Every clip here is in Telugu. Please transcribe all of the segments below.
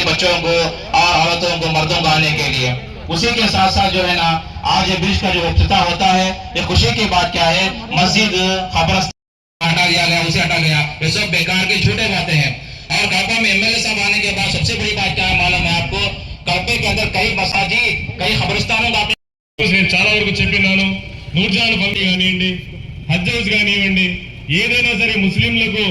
के बच्चों को और औरतों को मर्दों को आने के लिए उसी के साथ साथ जो है ना आज ये ब्रिज का जो इफ्तिताह होता है ये खुशी की बात क्या है मस्जिद खबरस्तान हटा दिया गया उसे हटा गया ये सब बेकार के झूठे बातें हैं और कड़पा में एमएलए साहब आने के बाद सबसे बड़ी बात क्या है मालूम है आपको कड़पे के अंदर कई मसाजिद कई खबरस्तानों का आपने నేను చాలా వరకు చెప్పినాను నూర్జాన్ పంపి కానివ్వండి హజ్ హౌస్ కానివ్వండి ఏదైనా సరే ముస్లింలకు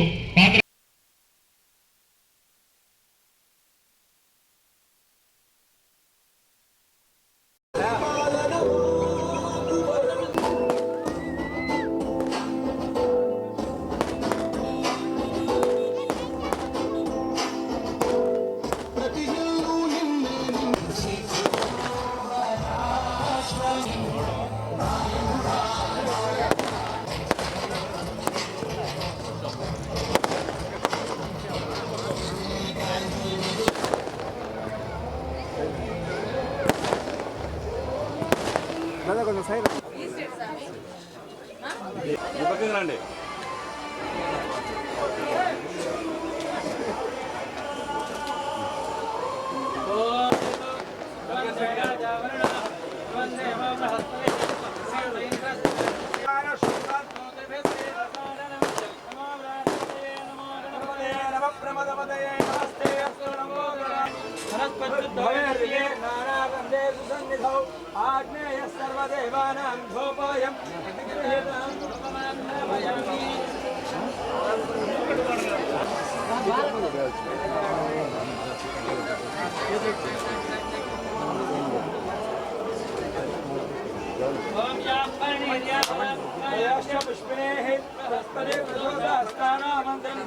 तत्पत्युद्वैर्ये नानागन्धे सुसन्निधौ आग्नेयः सर्वदेवानां धूपोऽयम् पुष्पिणेः तस्पदे प्रचोदहस्तानामन्त्रम्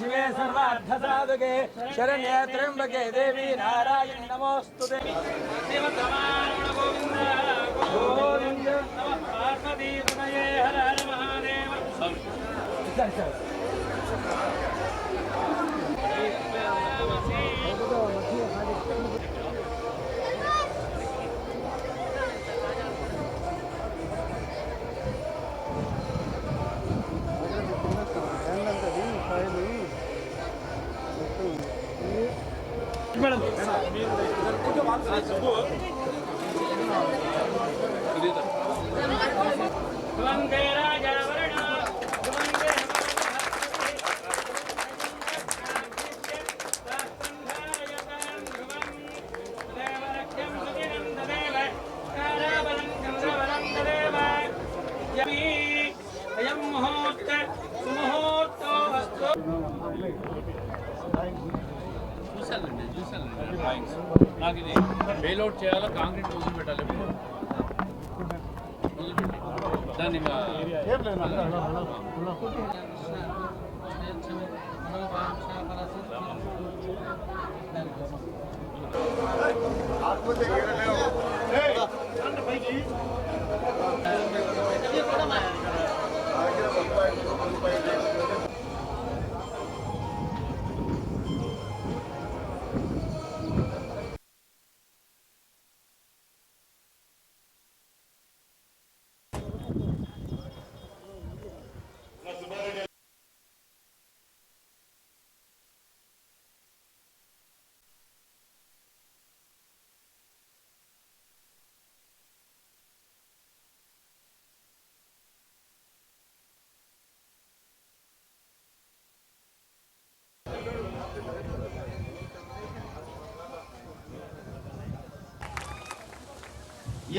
శివే సర్వార్థసాధుకే శరణ్యే త్ర్యంబకే దేవి నారాయణ నమోస్తు గోవింద నమ పార్వతీ హర హర మహాదేవ. ध्रुवन्ते నాకు ఇది బెయిల్అవుట్ చేయాలా? కాంక్రీట్ వదిలి పెట్టాలి వదిలిపెట్టి. దాన్ని ఇంకా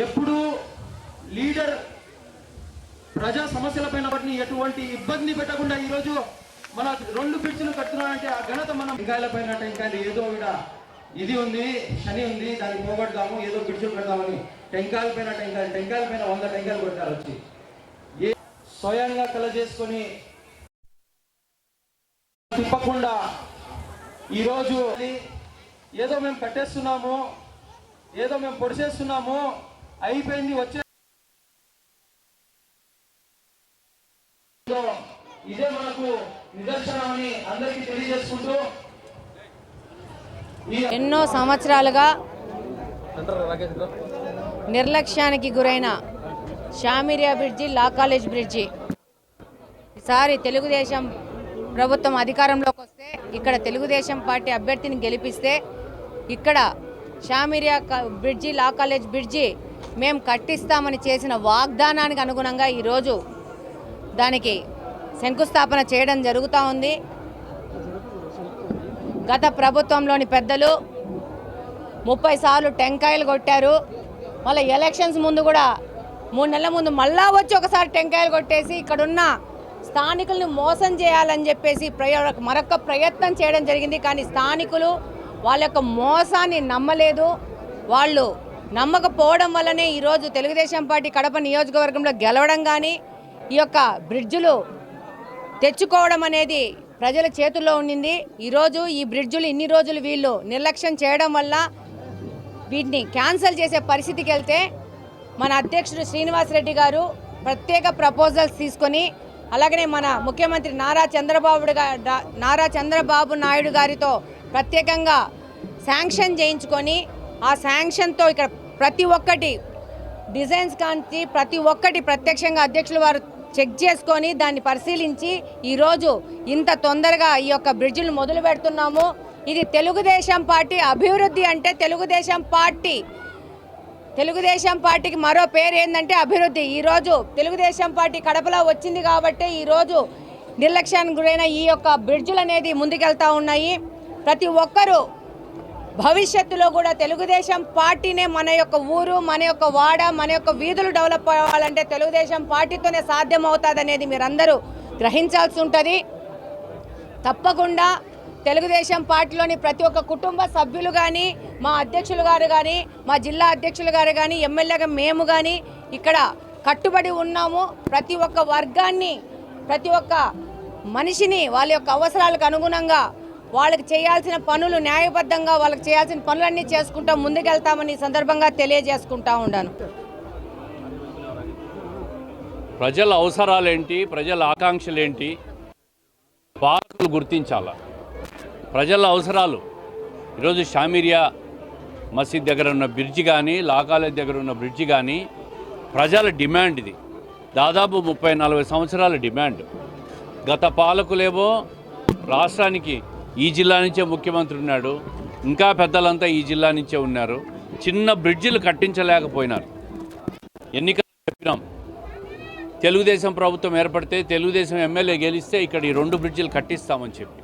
ఎప్పుడు లీడర్ ప్రజా సమస్యలపైన వాటిని ఎటువంటి ఇబ్బంది పెట్టకుండా ఈరోజు మన రెండు బ్రిడ్జ్లు కడుతున్నామంటే ఆ ఘనత మనం టెంకాయల పైన టెంకాయలు ఏదో విడ ఇది ఉంది శని ఉంది దాన్ని పోగొడదాము ఏదో బ్రిడ్జ్లు పెడదామని టెంకాయల పైన టెంకాయలు టెంకాయల పైన వంద టెంకాయలు కొట్టారు వచ్చి. ఏ స్వయంగా కల చేసుకొని తిప్పకుండా ఈరోజు ఏదో మేము కట్టేస్తున్నాము ఏదో మేము పొడిచేస్తున్నాము అయిపోయింది వచ్చే ఇదే మనకు నిదర్శనమని అందరికీ తెలియజేసుకుంటూ ఎన్నో సంవత్సరాలుగా నిర్లక్ష్యానికి గురైన Shamiriya bridge law college bridge. ఈసారి తెలుగుదేశం ప్రభుత్వం అధికారంలోకి వస్తే ఇక్కడ తెలుగుదేశం పార్టీ అభ్యర్థిని గెలిపిస్తే ఇక్కడ షామిరియా క- బ్రిడ్జి లా కాలేజ్ బ్రిడ్జి మేము కట్టిస్తామని చేసిన వాగ్దానానికి అనుగుణంగా ఈరోజు దానికి శంకుస్థాపన చేయడం జరుగుతూ ఉంది. గత ప్రభుత్వంలోని పెద్దలు ముప్పై సార్లు టెంకాయలు కొట్టారు. మళ్ళీ ఎలక్షన్స్ ముందు కూడా మూడు నెలల ముందు మళ్ళా వచ్చి ఒకసారి టెంకాయలు కొట్టేసి ఇక్కడున్న స్థానికుల్ని మోసం చేయాలని చెప్పేసి ప్రయ మరొక ప్రయత్నం చేయడం జరిగింది. కానీ స్థానికులు వాళ్ళ యొక్క మోసాన్ని నమ్మలేదు. వాళ్ళు నమ్మకపోవడం వల్లనే ఈరోజు తెలుగుదేశం పార్టీ కడప నియోజకవర్గంలో గెలవడం కానీ ఈ యొక్క బ్రిడ్జులు తెచ్చుకోవడం అనేది ప్రజల చేతుల్లో ఉండింది. ఈరోజు ఈ బ్రిడ్జులు ఇన్ని రోజులు వీళ్ళు నిర్లక్ష్యం చేయడం వల్ల వీటిని క్యాన్సిల్ చేసే పరిస్థితికి వెళ్తే మన అధ్యక్షుడు శ్రీనివాసరెడ్డి గారు ప్రత్యేక ప్రపోజల్స్ తీసుకొని అలాగనే మన ముఖ్యమంత్రి నారా చంద్రబాబు నారా చంద్రబాబు నాయుడు గారితో ప్రత్యేకంగా శాంక్షన్ చేయించుకొని ఆ శాంక్షన్తో ఇక్కడ ప్రతి ఒక్కటి డిజైన్స్ కాంచి ప్రతి ఒక్కటి ప్రత్యక్షంగా అధ్యక్షులు వారు చెక్ చేసుకొని దాన్ని పరిశీలించి ఈరోజు ఇంత తొందరగా ఈ యొక్క బ్రిడ్జిలు మొదలు పెడుతున్నాము. ఇది తెలుగుదేశం పార్టీ అభివృద్ధి అంటే తెలుగుదేశం పార్టీ. తెలుగుదేశం పార్టీకి మరో పేరు ఏంటంటే అభివృద్ధి. ఈరోజు తెలుగుదేశం పార్టీ కడపలో వచ్చింది కాబట్టి ఈరోజు నిర్లక్ష్యానికి గురైన ఈ యొక్క బ్రిడ్జులు అనేది ముందుకెళ్తా ఉన్నాయి. ప్రతి ఒక్కరూ భవిష్యత్తులో కూడా తెలుగుదేశం పార్టీనే మన యొక్క ఊరు మన యొక్క వాడ మన యొక్క వీధులు డెవలప్ అవ్వాలంటే తెలుగుదేశం పార్టీతోనే సాధ్యం అవుతుంది అనేది మీరందరూ గ్రహించాల్సి ఉంటుంది. తప్పకుండా తెలుగుదేశం పార్టీలోని ప్రతి ఒక్క కుటుంబ సభ్యులు కానీ మా అధ్యక్షులు గారు కానీ మా జిల్లా అధ్యక్షులు గారు కానీ ఎమ్మెల్యేగా మేము కానీ ఇక్కడ కట్టుబడి ఉన్నాము. ప్రతి ఒక్క వర్గాన్ని ప్రతి ఒక్క మనిషిని వాళ్ళ యొక్క అవసరాలకు అనుగుణంగా వాళ్ళకి చేయాల్సిన పనులు న్యాయబద్ధంగా వాళ్ళకి చేయాల్సిన పనులన్నీ చేసుకుంటా ముందుకెళ్తామని సందర్భంగా తెలియజేసుకుంటా ఉన్నాను ప్రజల అవసరాలేంటి? ప్రజల ఆకాంక్షలేంటి? పాలకులు గుర్తించాల. ప్రజల అవసరాలు. ఈరోజు షామిరియా మసీద్ దగ్గర ఉన్న బ్రిడ్జి కానీ లా కాలేజ్ దగ్గర ఉన్న బ్రిడ్జి కానీ ప్రజల డిమాండ్ ఇది. దాదాపు ముప్పై నలభై సంవత్సరాల డిమాండ్. గత పాలకులేమో రాష్ట్రానికి ఈ జిల్లా నుంచే ముఖ్యమంత్రి ఉన్నాడు. ఇంకా పెద్దలంతా ఈ జిల్లా నుంచే ఉన్నారు. చిన్న బ్రిడ్జిలు కట్టించలేకపోయినారు. ఎన్నికలు చెప్పినాం. తెలుగుదేశం ప్రభుత్వం ఏర్పడితే తెలుగుదేశం ఎమ్మెల్యే గెలిస్తే ఇక్కడ ఈ రెండు బ్రిడ్జిలు కట్టిస్తామని చెప్పి.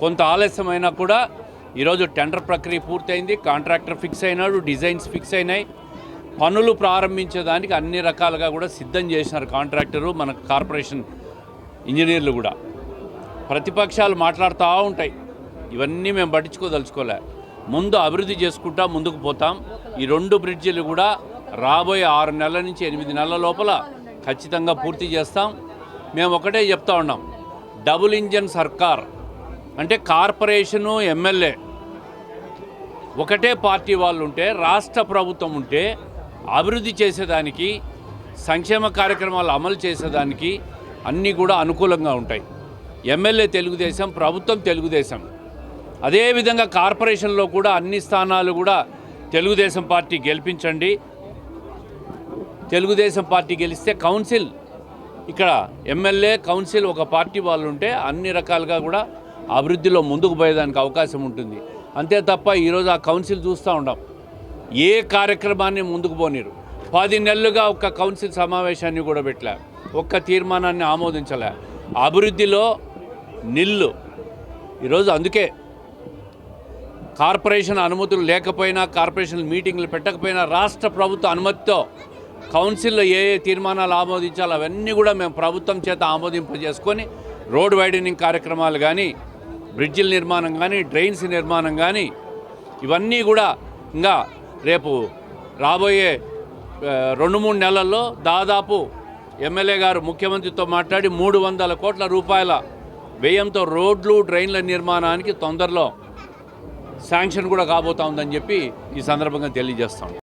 కొంత ఆలస్యమైనా కూడా ఈరోజు టెండర్ ప్రక్రియ పూర్తయింది. కాంట్రాక్టర్ ఫిక్స్ అయినాడు డిజైన్స్ ఫిక్స్ అయినాయి. పనులు ప్రారంభించడానికి అన్ని రకాలుగా కూడా సిద్ధం చేసినారు కాంట్రాక్టరు మన కార్పొరేషన్ ఇంజనీర్లు కూడా. ప్రతిపక్షాలు మాట్లాడుతూ ఉంటాయి. ఇవన్నీ మేము పట్టించుకోదలుచుకోలే. ముందు అభివృద్ధి చేసుకుంటా ముందుకు పోతాం. ఈ రెండు బ్రిడ్జిలు కూడా రాబోయే ఆరు నెలల నుంచి ఎనిమిది నెలల లోపల ఖచ్చితంగా పూర్తి చేస్తాం. మేము ఒకటే చెప్తా ఉన్నాం. డబుల్ ఇంజన్ సర్కార్ అంటే కార్పొరేషను ఎమ్మెల్యే ఒకటే పార్టీ వాళ్ళు ఉంటే రాష్ట్ర ప్రభుత్వం ఉంటే అభివృద్ధి చేసేదానికి సంక్షేమ కార్యక్రమాలు అమలు చేసేదానికి అన్నీ కూడా అనుకూలంగా ఉంటాయి. ఎమ్మెల్యే తెలుగుదేశం ప్రభుత్వం తెలుగుదేశం. అదేవిధంగా కార్పొరేషన్లో కూడా అన్ని స్థానాలు కూడా తెలుగుదేశం పార్టీ గెలిపించండి. తెలుగుదేశం పార్టీ గెలిస్తే కౌన్సిల్ ఇక్కడ ఎమ్మెల్యే కౌన్సిల్ ఒక పార్టీ వాళ్ళు ఉంటే అన్ని రకాలుగా కూడా అభివృద్ధిలో ముందుకు పోయేదానికి అవకాశం ఉంటుంది. అంతే తప్ప ఈరోజు ఆ కౌన్సిల్ చూస్తూ ఉండం. ఏ కార్యక్రమాన్ని ముందుకు పోనీరు. పది నెలలుగా ఒక్క కౌన్సిల్ సమావేశాన్ని కూడా పెట్టలే. ఒక్క తీర్మానాన్ని ఆమోదించలే. అభివృద్ధిలో నిల్లు. ఈరోజు అందుకే కార్పొరేషన్ అనుమతులు లేకపోయినా కార్పొరేషన్ మీటింగ్లు పెట్టకపోయినా రాష్ట్ర ప్రభుత్వ అనుమతితో కౌన్సిల్లో ఏ ఏ తీర్మానాలు ఆమోదించాలో అవన్నీ కూడా మేము ప్రభుత్వం చేత ఆమోదింపజేసుకొని రోడ్ వైడనింగ్ కార్యక్రమాలు కానీ బ్రిడ్జిల నిర్మాణం కానీ డ్రైన్స్ నిర్మాణం కానీ ఇవన్నీ కూడా ఇంకా రేపు రాబోయే రెండు మూడు నెలల్లో దాదాపు ఎమ్మెల్యే గారు ముఖ్యమంత్రితో మాట్లాడి మూడు వందల కోట్ల రూపాయల వ్యయంతో రోడ్లు డ్రైన్ల నిర్మాణానికి తొందరలో శాంక్షన్ కూడా కాబోతా ఉందని చెప్పి ఈ సందర్భంగా తెలియజేస్తాం.